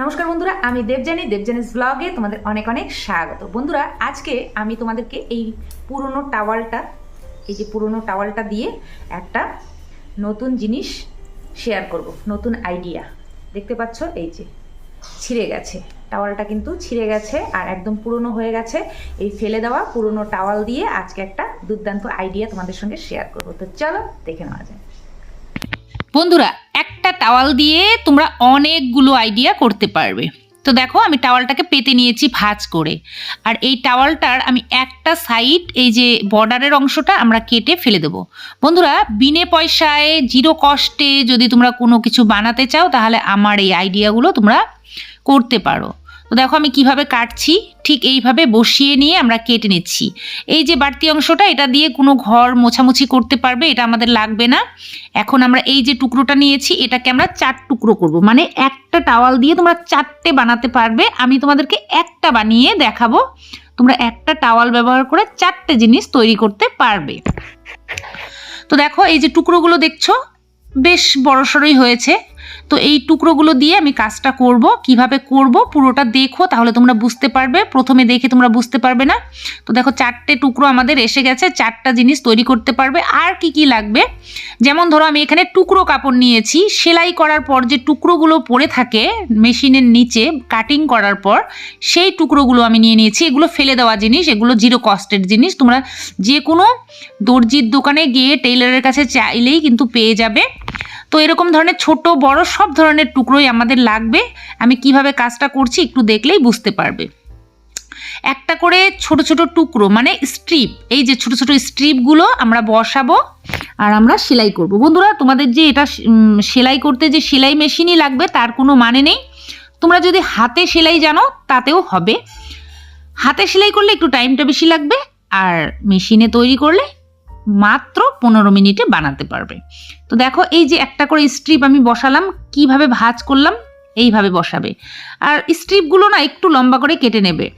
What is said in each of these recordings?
নমস্কার বন্ধুরা, আমি দেবজানি দেবজানিস ব্লগে তোমাদের অনেক অনেক স্বাগত। বন্ধুরা, আজকে আমি তোমাদেরকে এই পুরনো টাওয়ালটা এই যে পুরনো টাওয়ালটা দিয়ে একটা নতুন জিনিস শেয়ার করব, নতুন আইডিয়া দেখতে পাচ্ছ, এই যে ছিঁড়ে গেছে। টাওয়ালটা কিন্তু ছিঁড়ে গেছে আর একদম পুরনো হয়ে গেছে। এই ফেলে দেওয়া পুরনো টাওয়াল দিয়ে আজকে একটা দুর্দান্ত আইডিয়া তোমাদের সঙ্গে শেয়ার করব। তো চলো, দেখে নেওয়া যায় বন্ধুরা, একটা টাওয়াল দিয়ে তোমরা অনেকগুলো আইডিয়া করতে পারবে। তো দেখো, আমি টাওয়ালটাকে পেতে নিয়েছি ভাজ করে। আর এই টাওয়ালটার আমি একটা সাইড এই যে বর্ডারের অংশটা, আমরা কেটে ফেলে দেব। বন্ধুরা, বিনে পয়সায় জিরো কষ্টে যদি তোমরা কোনো কিছু বানাতে চাও, তাহলে আমার এই আইডিয়াগুলো তোমরা করতে পারো। তো দেখো আমি কীভাবে কাটছি? ঠিক এইভাবে বসিয়ে নিয়ে আমরা কেটে নিচ্ছি। এই যে বাড়তি অংশটা, এটা দিয়ে কোনো ঘর মোছামুছি করতে পারবে, এটা আমাদের লাগবে না। এখন আমরা এই যে টুকরোটা নিয়েছি, এটাকে আমরা চার টুকরো করব। মানে একটা টাওয়াল দিয়ে তোমরা চারটে বানাতে পারবে। আমি তোমাদেরকে একটা বানিয়ে দেখাবো। তোমরা একটা টাওয়াল ব্যবহার করে চারটে জিনিস তৈরি করতে পারবে। তো দেখো এই যে টুকরোগুলো দেখছ? বেশ বড়সড়ই হয়েছে। তো এই টুকরোগুলো দিয়ে আমি কাজটা করব, কীভাবে করব, পুরোটা দেখো, তাহলে তোমরা বুঝতে পারবে। প্রথমে দেখে তোমরা বুঝতে পারবে না। তো দেখো, চারটে টুকরো আমাদের এসে গেছে, চারটা জিনিস তৈরি করতে পারবে। আর কি কি লাগবে? যেমন ধরো, আমি এখানে টুকরো কাপড় নিয়েছি। সেলাই করার পর যে টুকরোগুলো পড়ে থাকে মেশিনের নিচে কাটিং করার পর, সেই টুকরোগুলো আমি নিয়ে নিয়েছি। এগুলো ফেলে দেওয়া জিনিস, এগুলো জিরো কস্টের জিনিস। তোমরা যে কোনো দর্জির দোকানে গিয়ে টেইলারের কাছে চাইলেই কিন্তু পেয়ে যাবে। তো এরকম ধরনের ছোট, বড় সব ধরনের টুকরোই আমাদের লাগবে। আমি কীভাবে কাজটা করছি একটু দেখলেই বুঝতে পারবে। একটা করে ছোট ছোট টুকরো মানে স্ট্রিপ এই যে ছোট ছোট স্ট্রিপগুলো আমরা বসাবো আর আমরা সেলাই করব। বন্ধুরা, তোমাদের যে এটা সেলাই করতে যে সেলাই মেশিনই লাগবে তার কোনো মানে নেই। তোমরা যদি হাতে সেলাই জানো, তাতেও হবে। হাতে সেলাই করলে একটু টাইমটা বেশি লাগবে আর মেশিনে তৈরি করলে মাত্র পনেরো মিনিটে বানাতে পারবে। তো দেখো, এই যে একটা করে স্ট্রিপ আমি বসালাম, কীভাবে ভাজ করলাম, এইভাবে বসাবে। আর স্ট্রিপগুলো না একটু লম্বা করে কেটে নেবে।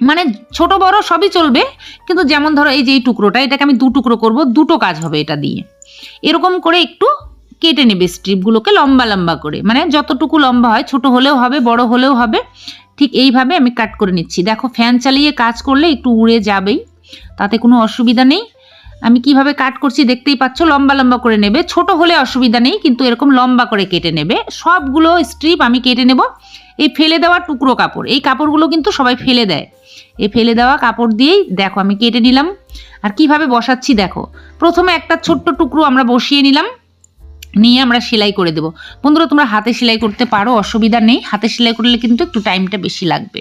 মানে ছোট বড় সবই চলবে, কিন্তু যেমন ধরো এই যে এই টুকরোটা, এটাকে আমি দু টুকরো করব, দুটো কাজ হবে এটা দিয়ে। এরকম করে একটু কেটে নেবে স্ট্রিপগুলোকে লম্বা লম্বা করে। মানে যতটুকু লম্বা হয়, ছোট হলেও হবে, বড় হলেও হবে, ঠিক এইভাবে আমি কাট করে নিচ্ছি। দেখো ফ্যান চালিয়ে কাজ করলে একটু উড়ে যাবেই, তাতে কোনো অসুবিধা নেই। আমি কীভাবে কাট করছি দেখতেই পাচ্ছ, লম্বা লম্বা করে নেবে। ছোট হলে অসুবিধা নেই, কিন্তু এরকম লম্বা করে কেটে নেবে। সবগুলো স্ট্রিপ আমি কেটে নেব। এই ফেলে দেওয়া টুকরো কাপড়, এই কাপড়গুলো কিন্তু সবাই ফেলে দেয়। এই ফেলে দেওয়া কাপড় দিয়েই দেখো আমি কেটে নিলাম। আর কীভাবে বসাচ্ছি দেখো, প্রথমে একটা ছোট্ট টুকরো আমরা বসিয়ে নিলাম, নিয়ে আমরা সেলাই করে দেবো। বন্ধুরা, তোমরা হাতে সেলাই করতে পারো, অসুবিধা নেই। হাতে সেলাই করলে কিন্তু একটু টাইমটা বেশি লাগবে।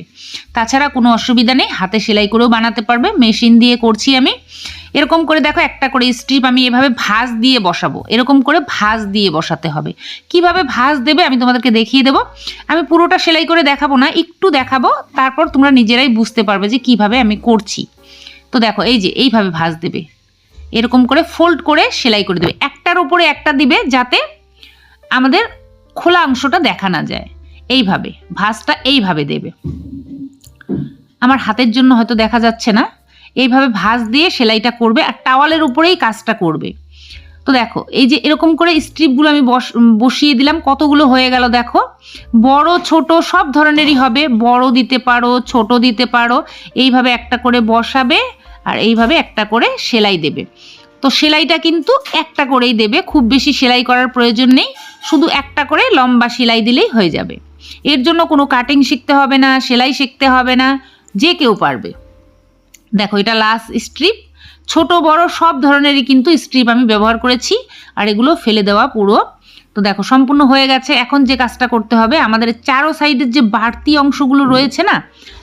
তাছাড়া কোনো অসুবিধা নেই, হাতে সেলাই করেও বানাতে পারবে। মেশিন দিয়ে করছি আমি। এরকম করে দেখো একটা করে স্ট্রিপ আমি এভাবে ভাঁজ দিয়ে বসাবো। এরকম করে ভাঁজ দিয়ে বসাতে হবে। কীভাবে ভাঁজ দেবে আমি তোমাদেরকে দেখিয়ে দেবো। আমি পুরোটা সেলাই করে দেখাবো না, একটু দেখাবো, তারপর তোমরা নিজেরাই বুঝতে পারবে যে কীভাবে আমি করছি। তো দেখো, এই যে এইভাবে ভাঁজ দেবে। এরকম করে ফোল্ড করে সেলাই করে দেবে। একটার উপরে একটা দিবে যাতে আমাদের খোলা অংশটা দেখা না যায়। এইভাবে, ভাঁজটা এইভাবে দেবে। আমার হাতের জন্য হয়তো দেখা যাচ্ছে না। এইভাবে ভাঁজ দিয়ে সেলাইটা করবে আর টাওয়ালের উপরেই কাজটা করবে। তো দেখো, এই যে এরকম করে স্ট্রিপগুলো আমি বস, বসিয়ে দিলাম, কতগুলো হয়ে গেল দেখো। বড়, ছোট সব ধরনেরই হবে, বড় দিতে পারো, ছোট দিতে পারো, এইভাবে একটা করে বসাবে আর এইভাবে একটা করে সেলাই দেবে। তো সেলাইটা কিন্তু একটা করেই দেবে, খুব বেশি সেলাই করার প্রয়োজন নেই, শুধু একটা করে লম্বা সেলাই দিলেই হয়ে যাবে। এর জন্য কোনো কাটিং শিখতে হবে না, সেলাই শিখতে হবে না, যে কেউ পারবে। দেখো এটা লাস্ট স্ট্রিপ ছোট বড় সব ধরনেরই কিন্তু স্ট্রিপ আমি ব্যবহার করেছি আর এগুলো ফেলে দেওয়া পুরো। তো দেখো সম্পূর্ণ হয়ে গেছে। এখন যে কাজটা করতে হবে আমাদের চারো সাইডের যে বাড়তি অংশগুলো রয়েছে না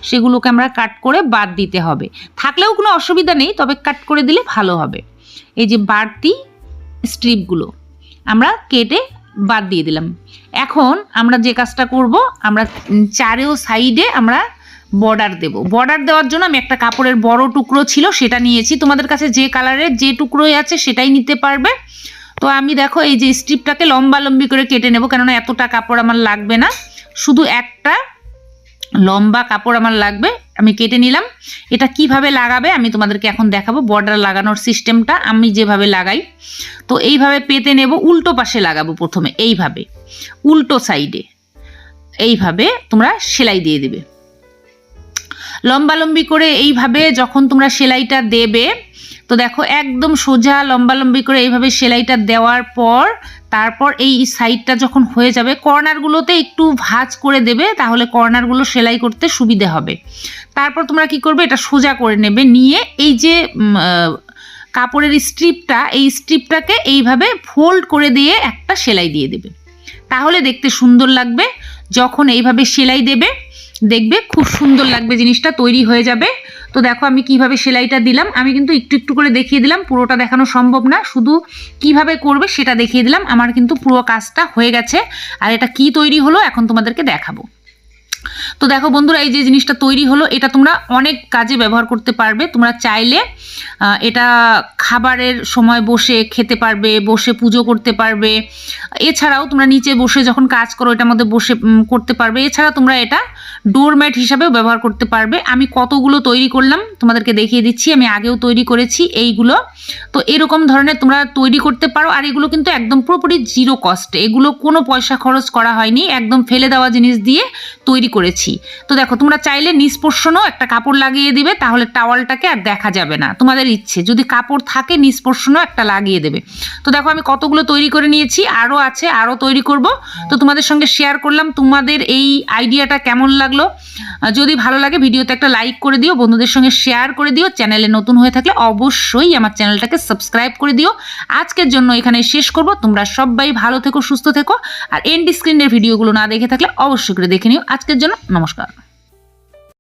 সেগুলোকে আমরা কাট করে বাদ দিতে হবে। থাকলেও কোনো অসুবিধা নেই তবে কাট করে দিলে ভালো হবে। এই যে বাড়তি স্ট্রিপগুলো আমরা কেটে বাদ দিয়ে দিলাম। এখন আমরা যে কাজটা করব আমরা চারেও সাইডে আমরা বর্ডার দেব। বর্ডার দেওয়ার জন্য আমি একটা কাপড়ের বড় টুকরো ছিল, সেটা নিয়েছি। তোমাদের কাছে যে কালারের যে টুকরোই আছে, সেটাই নিতে পারবে। তো আমি দেখো এই যে স্ট্রিপটাকে লম্বা লম্বি করে কেটে নেব, কেননা এতটা কাপড় আমার লাগবে না। শুধু একটা লম্বা কাপড় আমার লাগবে, আমি কেটে নিলাম। এটা কীভাবে লাগাবে আমি তোমাদেরকে এখন দেখাবো। বর্ডার লাগানোর সিস্টেমটা আমি যেভাবে লাগাই, তো এইভাবে পেতে নেব। উল্টো পাশে লাগাবো প্রথমে, এইভাবে। উল্টো সাইডে এইভাবে তোমরা সেলাই দিয়ে দেবে। লম্বালম্বি করে এইভাবে যখন তোমরা সেলাইটা দেবে, তো দেখো একদম সোজা লম্বালম্বি করে এইভাবে সেলাইটা দেওয়ার পর, তারপর এই সাইডটা যখন হয়ে যাবে কর্নারগুলোতে একটু ভাঁজ করে দেবে, তাহলে কর্নারগুলো সেলাই করতে সুবিধে হবে। তারপর তোমরা কি করবে, এটা সোজা করে নেবে, নিয়ে এই যে কাপড়ের স্ট্রিপটা, এই স্ট্রিপটাকে এইভাবে ফোল্ড করে দিয়ে একটা সেলাই দিয়ে দেবে। তাহলে দেখতে সুন্দর লাগবে, যখন এইভাবে সেলাই দেবে দেখবে, খুব সুন্দর লাগবে জিনিসটা, তৈরি হয়ে যাবে। তো দেখো আমি কীভাবে সেলাইটা দিলাম। আমি কিন্তু একটু একটু করে দেখিয়ে দিলাম, পুরোটা দেখানো সম্ভব না। শুধু কীভাবে করবে সেটা দেখিয়ে দিলাম। আমার কিন্তু পুরো কাজটা হয়ে গেছে। আর এটা কি তৈরি হলো এখন তোমাদেরকে দেখাবো। তো দেখো বন্ধুরা, এই যে জিনিসটা তৈরি হলো, এটা তোমরা অনেক কাজে ব্যবহার করতে পারবে। তোমরা চাইলে এটা খাবারের সময় বসে খেতে পারবে, বসে পুজো করতে পারবে। এছাড়াও তোমরা নিচে বসে যখন কাজ করো, এটার মধ্যে বসে করতে পারবে। এছাড়া তোমরা এটা ডোরম্যাট হিসাবেও ব্যবহার করতে পারবে। আমি কতগুলো তৈরি করলাম, তোমাদেরকে দেখিয়ে দিচ্ছি, আমি আগেও তৈরি করেছি এইগুলো। তো এরকম ধরনের তোমরা তৈরি করতে পারো, আর এগুলো কিন্তু একদম পুরোপুরি জিরো কস্ট এগুলো কোনো পয়সা খরচ করা হয়নি, একদম ফেলে দেওয়া জিনিস দিয়ে তৈরি করেছি। তো দেখো, তোমরা চাইলে নিষ্পর্শনও একটা কাপড় লাগিয়ে দিবে, তাহলে টাওয়ালটাকে আর দেখা যাবে না। তোমাদের ইচ্ছে, যদি কাপড় থাকে নিষ্পর্শনও একটা লাগিয়ে দেবে। তো দেখো, আমি কতগুলো তৈরি করে নিয়েছি, আরও আছে, আরও তৈরি করব। তো তোমাদের সঙ্গে শেয়ার করলাম তোমাদের এই আইডিয়াটা কেমন লাগল। যদি ভালো লাগে, ভিডিওতে একটা লাইক করে দিও, বন্ধুদের সঙ্গে শেয়ার করে দিও। চ্যানেলে নতুন হয়ে থাকলে অবশ্যই আমার চ্যানেলটাকে সাবস্ক্রাইব করে দিও। আজকের জন্য এখানে শেষ করব। তোমরা সবাই ভালো থেকো, সুস্থ থেকো। আর এন্ড স্ক্রিনের ভিডিওগুলো না দেখে থাকলে অবশ্যই করে দেখে নিও। আজকের জন্য নমস্কার।